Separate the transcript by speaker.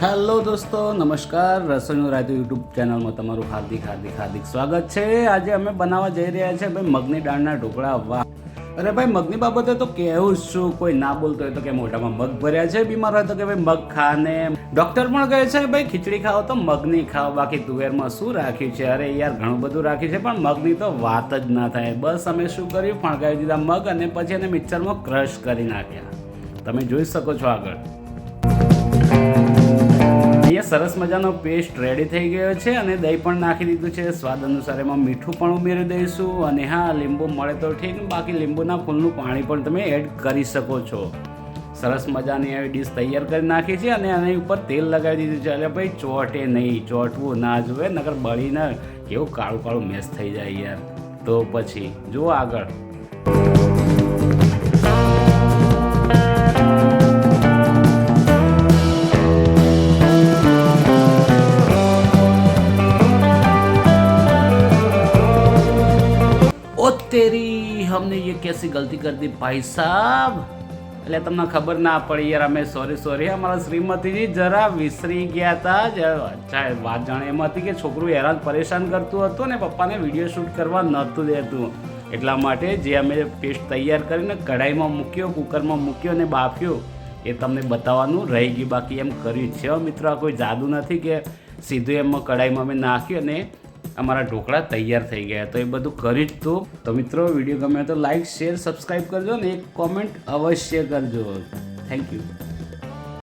Speaker 1: દોસ્તો, નમસ્કાર. રસોઈનું રાયતું યુટ્યુબ ચેનલમાં તમારું હાર્દિક હાર્દિક હાર્દિક સ્વાગત છે. આજે અમે બનાવવા જઈ રહ્યા છે ભાઈ મગની દાળના ઢોકળા. વાહ. અરે ભાઈ, મગની બાબતે તો કહેવું જ છું. કોઈ ના બોલતો હોય તો કે મોઢામાં મગ ભર્યા છે? બીમાર હોય તો કે ભાઈ મગ ખાને ડૉક્ટર પણ કહે છે, ભાઈ, ખીચડી ખાઓ તો મગની ખાઓ. બાકી તુવેરમાં શું રાખ્યું છે? અરે યાર, ઘણું બધું રાખ્યું છે, પણ મગની તો વાત જ ના થાય. બસ અમે શું કર્યું? ફણગાવી દીધા મગ અને પછી એને મિક્સરમાં ક્રશ કરી નાખ્યા. તમે જોઈ શકો છો આગળ. સરસ મજાનો પેસ્ટ રેડી થઈ ગયો છે અને દહીં પણ નાખી દીધું છે. સ્વાદ અનુસાર એમાં મીઠું પણ ઉમેરી દઈશું અને હા, લીંબુ મળે તો ઠીક, બાકી લીંબુના ફૂલનું પાણી પણ તમે એડ કરી શકો છો. સરસ મજાની આવી ડીશ તૈયાર કરી નાખી છે અને આની ઉપર તેલ લગાવી દીધું છે. એટલે ભાઈ, ચોટે નહીં, ચોટવું ના જોવે નગર બળીને કેવું કાળું કાળું મેસ થઈ જાય યાર. તો પછી, જુઓ આગળ. तेरी हमने ये कैसी गलती कर दी भाई साहब એટલે તમને ખબર ના પડી યાર અમે સોરી સોરી અમારા શ્રીમતીજી જરા વિસરી ગયા હતા જ- અચ્છા વાત જાણે એમ હતી કે છોકરું હેરાન પરેશાન કરતું હતું ને પપ્પાને વિડીયો શૂટ કરવા નહોતું દેતું એટલા માટે જે અમે પેસ્ટ તૈયાર કરીને કઢાઈમાં મૂક્યો કુકરમાં મૂક્યો અને બાફ્યો એ તમને બતાવવાનું રહી ગયું બાકી એમ કર્યું છે હો મિત્રો આ કોઈ જાદુ નથી કે સીધું એમાં કઢાઈમાં અમે નાખ્યું અને અમારા ઢોકળા તૈયાર થઈ ગયા. તો એ બધું કરી જ તું મિત્રો, વીડિયો ગમે તો લાઈક શેર સબસ્ક્રાઈબ કરજો ને એક કોમેન્ટ અવશ્ય કરજો. Thank you